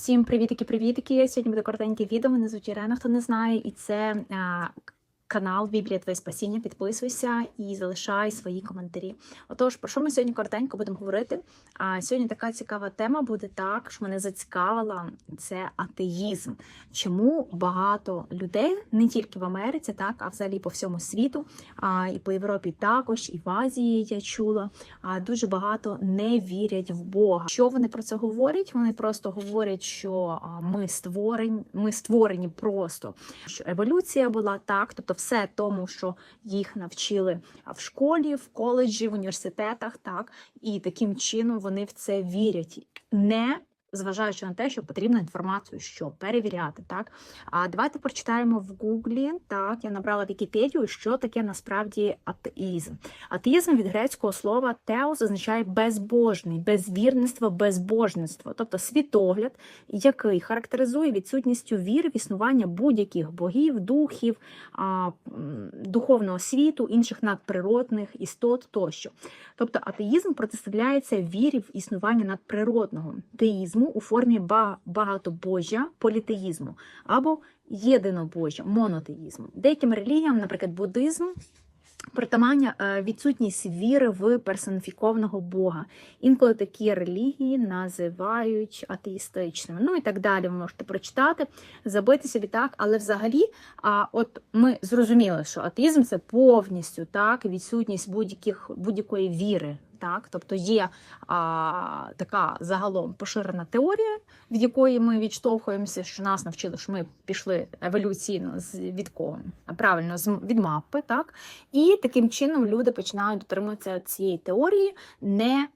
Всім привітики-привітики! Сьогодні буде коротеньке відео. Мене звуть Ірена, хто не знає, і це канал Біблія Твоє Спасіння. Підписуйся і залишай свої коментарі. Отож, про що ми сьогодні коротенько будемо говорити? А сьогодні така цікава тема буде так, що мене зацікавила це атеїзм. Чому багато людей, не тільки в Америці, так, а взагалі по всьому світу, а і по Європі також, і в Азії я чула. А дуже багато не вірять в Бога. Що вони про це говорять? Вони просто говорять, що ми створені, ми створені просто що еволюція була так, тобто все тому, що їх навчили в школі, в коледжі, в університетах, так і таким чином вони в це вірять. Не Зважаючи на те, що потрібно інформацію, що перевіряти, так а давайте прочитаємо в Гуглі. Так, я набрала Вікіпедію, що таке насправді атеїзм. Атеїзм від грецького слова теос означає безбожний, безвірництво, безбожництво, тобто світогляд, який характеризує відсутністю віри в існування будь-яких богів, духів, духовного світу, інших надприродних істот тощо. Тобто атеїзм протиставляється вірі в існування надприродного теїзму у формі ба- багатобожжя, політеїзму або єдинобожжя, монотеїзму. Деяким релігіям, наприклад, буддизм. Притамання е, відсутність віри в персоніфікованого Бога. Інколи такі релігії називають атеїстичними. Ну і так далі. Ви можете прочитати, забити собі так, але взагалі, а от ми зрозуміли, що атеїзм це повністю так, відсутність будь-якої віри. Так, тобто є а, така загалом поширена теорія, від якої ми відштовхуємося, що нас навчили, що ми пішли еволюційно з від кого? Правильно, з від мапи, так і таким чином люди починають дотримуватися цієї теорії, не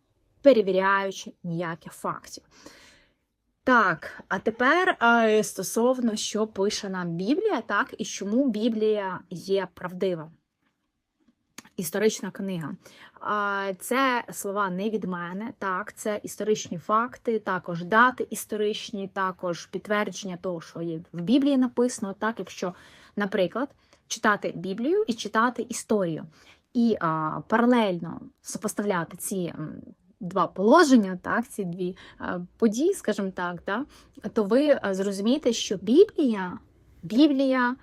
перевіряючи ніяких фактів. Так, а тепер е, стосовно що пише нам Біблія, так, і чому Біблія є правдива. Історична книга. Це слова не від мене, так, це історичні факти, також дати історичні, також підтвердження того, що є в Біблії написано, так, якщо, наприклад, читати Біблію і читати історію, і а, паралельно сопоставляти ці два положення, так, ці дві події, скажімо так, да, то ви зрозумієте, що Біблія, Біблія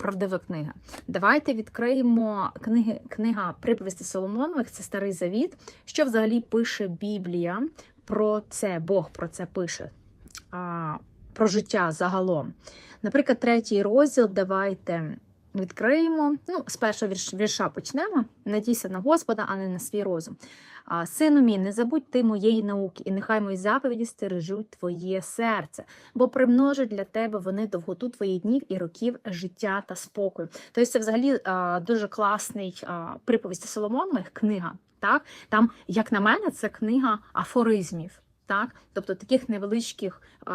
правдива книга. Давайте відкриємо книги, книга приповісти Соломонових, це Старий Завіт. Що взагалі пише Біблія про це, Бог про це пише, а, про життя загалом. Наприклад, третій розділ, давайте відкриємо. Ну, з першого вірш, вірша почнемо. Надійся на Господа, а не на свій розум. Сину мій, не забудь ти моєї науки, і нехай мої заповіді стережуть твоє серце, бо примножать для тебе вони довготу твоїх днів і років життя та спокою. Тобто це взагалі дуже класний а, приповісті Соломонових книга. Так? Там, як на мене, це книга афоризмів. Так? Тобто таких невеличких е,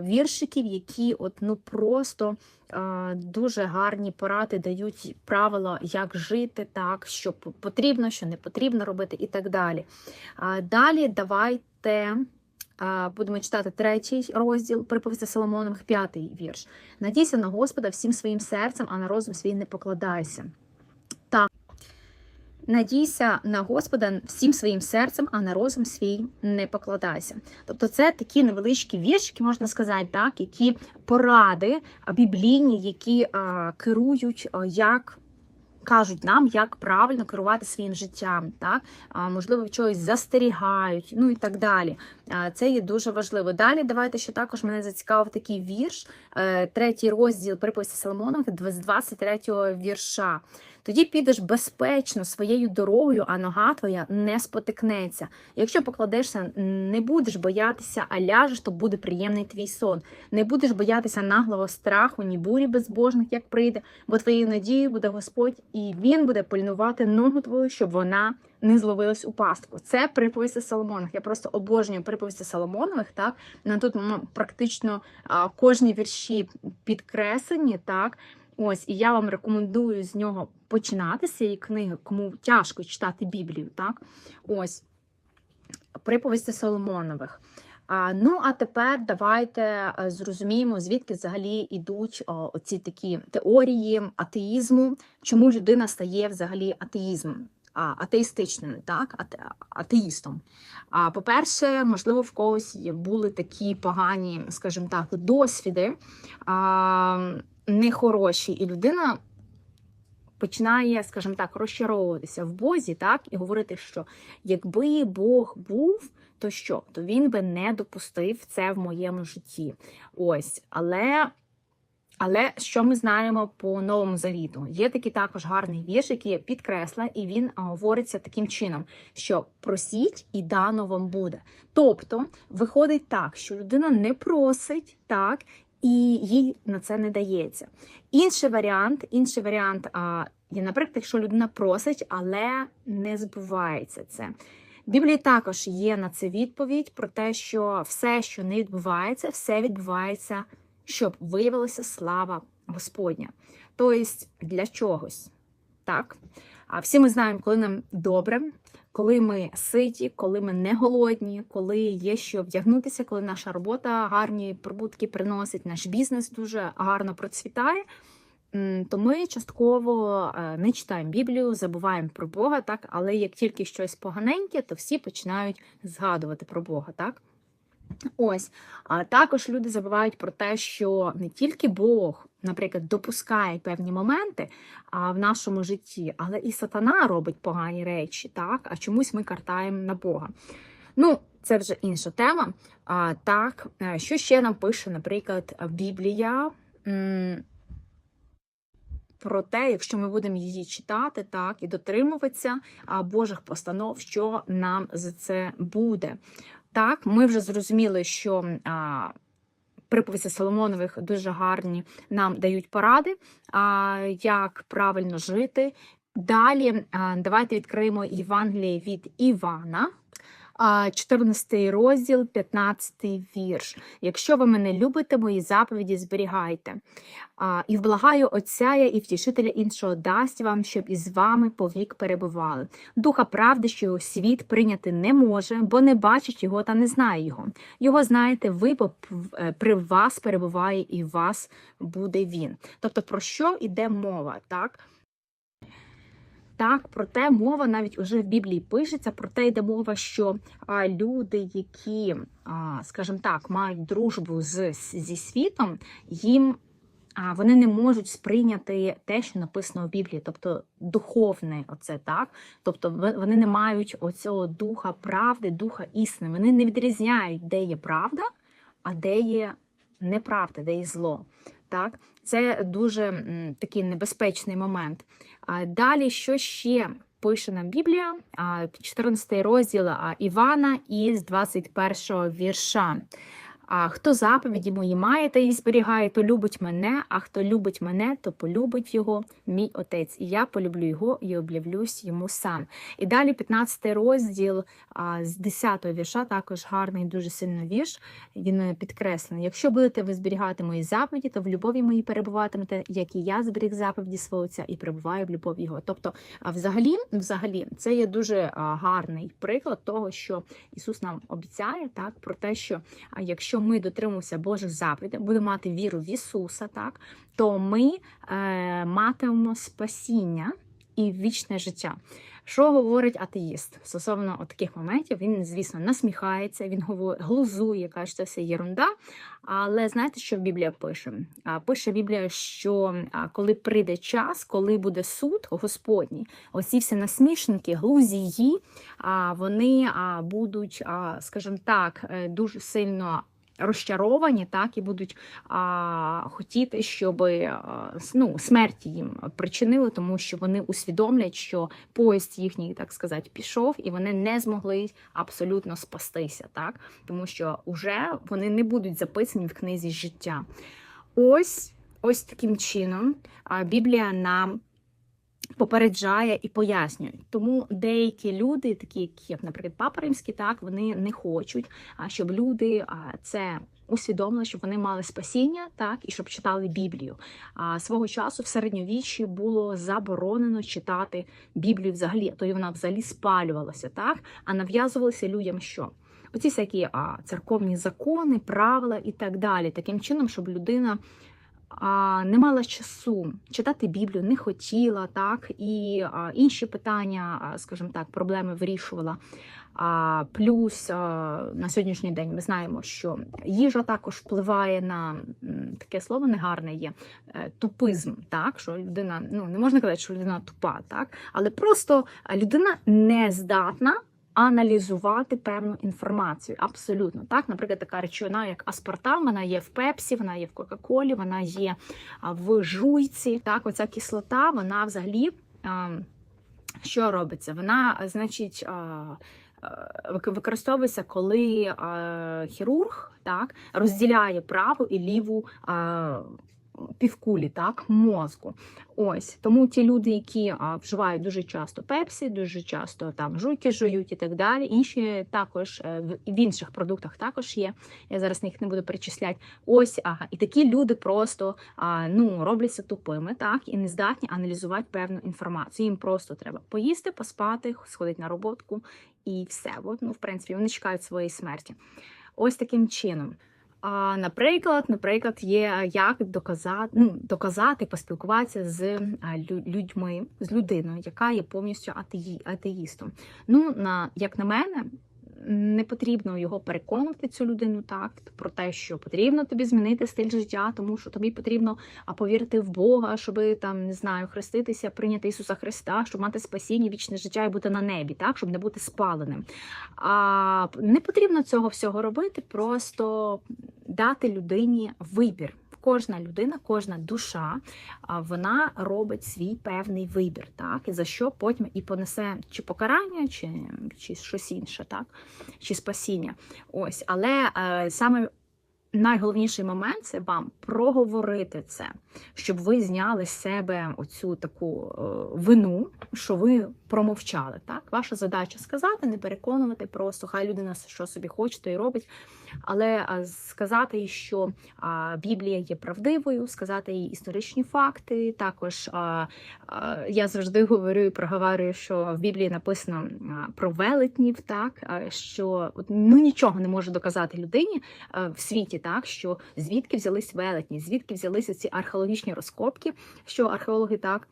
віршиків, які от, ну, просто е, дуже гарні поради дають правила, як жити, так, що потрібно, що не потрібно робити, і так далі. А далі давайте. а, Будемо читати третій розділ приповісти Соломонових, п'ятий вірш. Надійся на Господа всім своїм серцем, а на розум свій не покладайся. Надійся на Господа всім своїм серцем, а на розум свій не покладайся. Тобто, це такі невеличкі віршики, можна сказати, так, які поради біблійні, які а, керують, а, як кажуть нам, як правильно керувати своїм життям, так а, можливо, чогось застерігають, ну і так далі. А, Це є дуже важливо. Далі давайте ще також мене зацікавив такий вірш, е, третій розділ приповісті Соломонових з 23-го вірша. Тоді підеш безпечно своєю дорогою, а нога твоя не спотикнеться. Якщо покладешся, не будеш боятися, а ляжеш, то буде приємний твій сон. Не будеш боятися наглого страху, ні бурі безбожних, як прийде, бо твоєю надією буде Господь, і він буде пильнувати ногу твою, щоб вона не зловилась у пастку. Це приповісти Соломонових. Я просто обожнюю приповісти Соломонових. Так на тут практично а, кожні вірші підкреслені, так. Ось, і я вам рекомендую з нього починати з цієї книги, кому тяжко читати Біблію, так? Ось приповісти Соломонових. А, ну, а тепер давайте е, зрозуміємо, звідки взагалі йдуть оці такі теорії атеїзму, чому людина стає взагалі атеїзмом. а, атеїстичними, так, ате, атеїстом. А по-перше, можливо, в когось були такі погані, скажімо так, досвіди а, нехороші, і людина починає, скажімо так, розчаровуватися в Бозі, так, і говорити, що якби Бог був, то що? То він би не допустив це в моєму житті. Ось, але. Але що ми знаємо по новому завіту? Є такий також гарний вірш, який я підкресла, і він говориться таким чином, що просіть і дано вам буде. Тобто виходить так, що людина не просить так, і їй на це не дається. Інший варіант, інший варіант а, є, наприклад, якщо людина просить, але не збувається це. В Біблії також є на це відповідь про те, що все, що не відбувається, все відбувається щоб виявилася слава Господня. Тобто для чогось. Так? А всі ми знаємо, коли нам добре, коли ми ситі, коли ми не голодні, коли є що вдягнутися, коли наша робота гарні прибутки приносить, наш бізнес дуже гарно процвітає. То ми частково е, не читаємо Біблію, забуваємо про Бога, так, але як тільки щось поганеньке, то всі починають згадувати про Бога, так? Ось, а також люди забувають про те, що не тільки Бог, наприклад, допускає певні моменти а, в нашому житті, але і сатана робить погані речі, так? А чомусь ми картаємо на Бога. Ну, це вже інша тема. А, так, е, що ще нам пише, наприклад, Біблія? Про те, якщо ми будемо її читати, так і дотримуватися Божих постанов, що нам за це буде. Так, ми вже зрозуміли, що а, приповісті Соломонових дуже гарні нам дають поради, як правильно жити. Далі давайте відкриємо Євангеліє від Івана. А, 14 розділ, 15 вірш. Якщо ви мене любите, мої заповіді зберігайте. І вблагаю Отця я і втішителя іншого дасть вам, щоб із вами повік перебували. Духа правди, що його світ прийняти не може, бо не бачить його та не знає його. Його знаєте, ви, бо е, при вас перебуває і вас буде він. Тобто про що йде мова? Так? Так, про те мова навіть уже в Біблії пишеться, про те йде мова, що а, люди, які, а, скажімо так, мають дружбу з, зі світом, їм а, вони не можуть сприйняти те, що написано в Біблії, тобто духовне, оце так. Тобто вони не мають оцього духа правди, духа істини. Вони не відрізняють, де є правда, а де є неправда, де є зло. Так? Це дуже такий небезпечний момент. Далі, що ще пише нам Біблія? 14 розділ Івана із 21 вірша. А хто заповіді мої має та їх зберігає, то любить мене, а хто любить мене, то полюбить його мій отець. І я полюблю його і об'явлюсь йому сам. І далі 15 розділ а, з 10 вірша, також гарний, дуже сильно вірш. Він е, підкреслений. Якщо будете ви зберігати мої заповіді, то в любові моїй перебуватимете, як і я зберіг заповіді свого отця і перебуваю в любові його. Тобто, взагалі, взагалі, це є дуже гарний приклад того, що Ісус нам обіцяє, так про те, що якщо ми дотримуємося Божих заповідей, будемо мати віру в Ісуса, так то ми е, матимемо спасіння і вічне життя. Що говорить атеїст стосовно от таких моментів? Він, звісно, насміхається, він глузує, каже, що це все єрунда. Але знаєте, що Біблія пише? Пише Біблія, що коли прийде час, коли буде суд Господній, оці всі насмішники, глузії, вони будуть, скажімо так, е, дуже сильно. Розчаровані, так і будуть а, хотіти, щоб а, ну, смерті їм причинили, тому що вони усвідомлять, що поїзд їхній, так сказати, пішов, і вони не змогли абсолютно спастися, так тому що вже вони не будуть записані в книзі життя. Ось ось таким чином Біблія нам попереджає і пояснює. Тому деякі люди, такі як, наприклад, Папа Римський, так вони не хочуть, а щоб люди це. Усвідомили, щоб вони мали спасіння, так і щоб читали Біблію. А свого часу в середньовіччі було заборонено читати Біблію взагалі, то й вона взагалі спалювалася, так а нав'язувалися людям, що оці всякі а, церковні закони, правила і так далі, таким чином, щоб людина а, не мала часу читати Біблію, не хотіла, так, і а, інші питання, скажімо так, проблеми вирішувала. А, плюс а, на сьогоднішній день ми знаємо, що їжа також впливає на таке слово негарне є е, тупизм, так що людина ну не можна казати, що людина тупа, так, але просто людина не здатна. Аналізувати певну інформацію абсолютно так. Наприклад, така речовина, як аспартам, вона є в пепсі, вона є в Кока-Колі, вона є в жуйці. Так, оця кислота, вона взагалі що робиться? Вона, значить, використовується, коли хірург так розділяє праву і ліву. А, Півкулі, так, мозку. Ось тому ті люди, які а, вживають дуже часто пепсі, дуже часто там жуйки жують і так далі. Інші також е, в, інших продуктах також є. Я зараз їх не буду перечисляти. Ось ага, і такі люди просто а, ну робляться тупими, так і не здатні аналізувати певну інформацію. Їм просто треба поїсти, поспати, сходити на роботку і все. От, ну, в принципі, вони чекають своєї смерті. Ось таким чином. А, наприклад, наприклад, є як доказати, ну, доказати, поспілкуватися з а, людьми, з людиною, яка є повністю атеї, атеїстом. Ну, на, як на мене, не потрібно його переконувати цю людину так про те, що потрібно тобі змінити стиль життя, тому що тобі потрібно повірити в Бога, щоб там не знаю, хреститися, прийняти Ісуса Христа, щоб мати спасіння, вічне життя і бути на небі, так щоб не бути спаленим. А не потрібно цього всього робити, просто дати людині вибір. Кожна людина, кожна душа, вона робить свій певний вибір, так і за що потім і понесе чи покарання, чи, чи щось інше, так, чи спасіння. Ось, але е, саме найголовніший момент це вам проговорити це, щоб ви зняли з себе оцю таку е, вину, що ви промовчали. Так, ваша задача сказати, не переконувати, просто хай людина що собі хоче, то і робить. Але сказати, що Біблія є правдивою, сказати їй історичні факти. Також я завжди говорю і проговорюю, що в Біблії написано про велетнів, так що ну нічого не може доказати людині в світі, так що звідки взялись велетні, звідки взялися ці археологічні розкопки, що археологи так.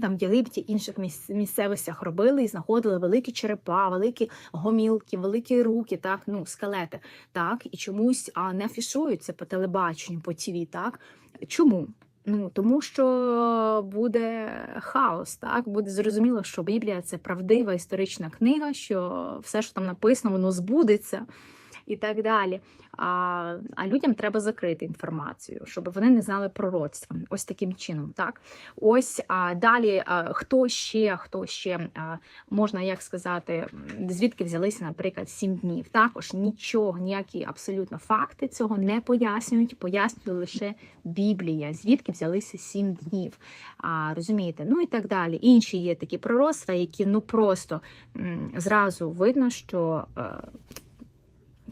Там в Єгипті, інших місцевостях робили і знаходили великі черепа, великі гомілки, великі руки, так, ну, скелети, так, і чомусь а, не афішуються по телебаченню, по ТВ, так. Чому? Ну, тому що буде хаос, так буде зрозуміло, що Біблія це правдива історична книга, що все, що там написано, воно збудеться і так далі. А, а людям треба закрити інформацію, щоб вони не знали пророцтва. Ось таким чином. Так, ось а далі, а, хто ще, хто ще а, можна як сказати, звідки взялися, наприклад, сім днів. Також нічого, ніякі абсолютно факти цього не пояснюють, пояснює лише Біблія, звідки взялися сім днів. А, розумієте? Ну і так далі. Інші є такі пророцтва, які ну просто м, зразу видно, що. е,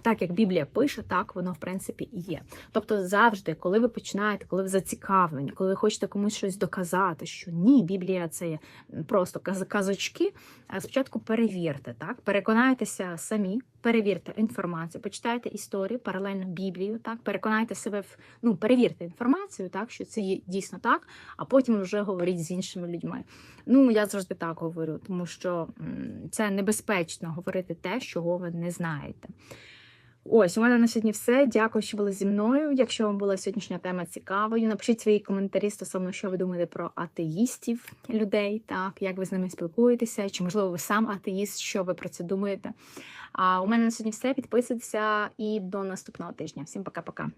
так як Біблія пише, так воно в принципі і є. Тобто, завжди, коли ви починаєте, коли ви зацікавлені, коли ви хочете комусь щось доказати, що ні, Біблія це просто каз- казочки. а Спочатку перевірте, так переконайтеся самі, перевірте інформацію, почитайте історію, паралельно Біблію, так переконайте себе в ну, перевірте інформацію, так що це є дійсно так, а потім вже говоріть з іншими людьми. Ну я завжди так говорю, тому що це небезпечно говорити те, чого ви не знаєте. Ось, у мене на сьогодні все. Дякую, що були зі мною. Якщо вам була сьогоднішня тема цікавою, напишіть свої коментарі стосовно, що ви думаєте про атеїстів людей, так як ви з ними спілкуєтеся, чи можливо ви сам атеїст, що ви про це думаєте. А у мене на сьогодні все. Підписуйтеся і до наступного тижня. Всім пока-пока.